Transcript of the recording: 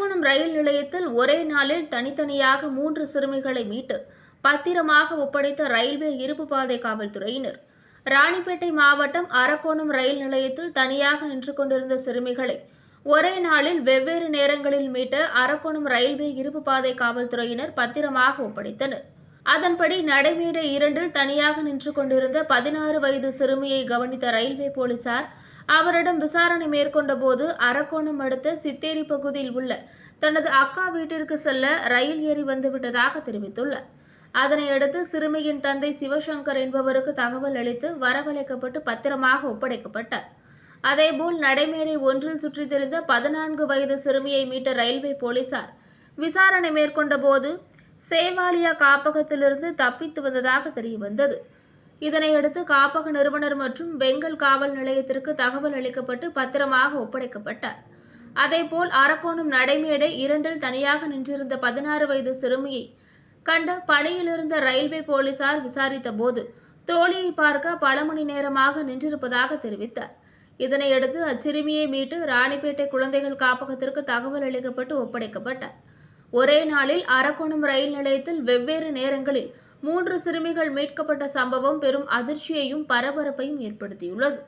யாழ்ப்பாணம் ரயில் நிலையத்தில் ஒரே நாளில் தனித்தனியாக மூன்று சிறுமிகளை மீட்டு பத்திரமாக ஒப்படைத்த ரயில்வே இருப்பு பாதை காவல்துறையினர். ராணிப்பேட்டை மாவட்டம் அரக்கோணம் ரயில் நிலையத்தில் தனியாக நின்று கொண்டிருந்த சிறுமிகளை ஒரே நாளில் வெவ்வேறு நேரங்களில் மீட்ட அரக்கோணம் ரயில்வே இருப்பு பாதை காவல்துறையினர் பத்திரமாக ஒப்படைத்தனர். அதன்படி நடைமேடை இரண்டில் தனியாக நின்று கொண்டிருந்த பதினாறு வயது சிறுமியை கவனித்த ரயில்வே போலீசார் அவரிடம் விசாரணை மேற்கொண்ட போது அரக்கோணம் அடுத்த சித்தேரி பகுதியில் உள்ள தனது அக்கா வீட்டிற்கு செல்ல ரயில் ஏறி வந்துவிட்டதாக தெரிவித்துள்ளார். அதனையடுத்து சிறுமியின் தந்தை சிவசங்கர் என்பவருக்கு தகவல் அளித்து வரவழைக்கப்பட்டு பத்திரமாக ஒப்படைக்கப்பட்டார். அதேபோல் நடைமேடை ஒன்றில் சுற்றித் திரிந்த பதினான்கு வயது சிறுமியை மீட்ட ரயில்வே போலீசார் விசாரணை மேற்கொண்ட போது சேவாலியா காப்பகத்திலிருந்து தப்பித்து வந்ததாக தெரியவந்தது. இதனையடுத்து காப்பக நிறுவனர் மற்றும் வெங்கல் காவல் நிலையத்திற்கு தகவல் அளிக்கப்பட்டு பத்திரமாக ஒப்படைக்கப்பட்டார். அதேபோல் அரக்கோணம் நடைமேடை இரண்டில் தனியாக நின்றிருந்த பதினாறு வயது சிறுமியை கண்ட பணியிலிருந்த ரயில்வே போலீசார் விசாரித்த போது தோழியை பார்க்க பல மணி நேரமாக நின்றிருப்பதாக தெரிவித்தார். இதனையடுத்து அச்சிறுமியை மீட்டு ராணிப்பேட்டை குழந்தைகள் காப்பகத்திற்கு தகவல் அளிக்கப்பட்டு ஒப்படைக்கப்பட்டார். ஒரே நாளில் அரக்கோணம் ரயில் நிலையத்தில் வெவ்வேறு நேரங்களில் மூன்று சிறுமிகள் மீட்கப்பட்ட சம்பவம் பெரும் அதிர்ச்சியையும் பரபரப்பையும் ஏற்படுத்தியுள்ளது.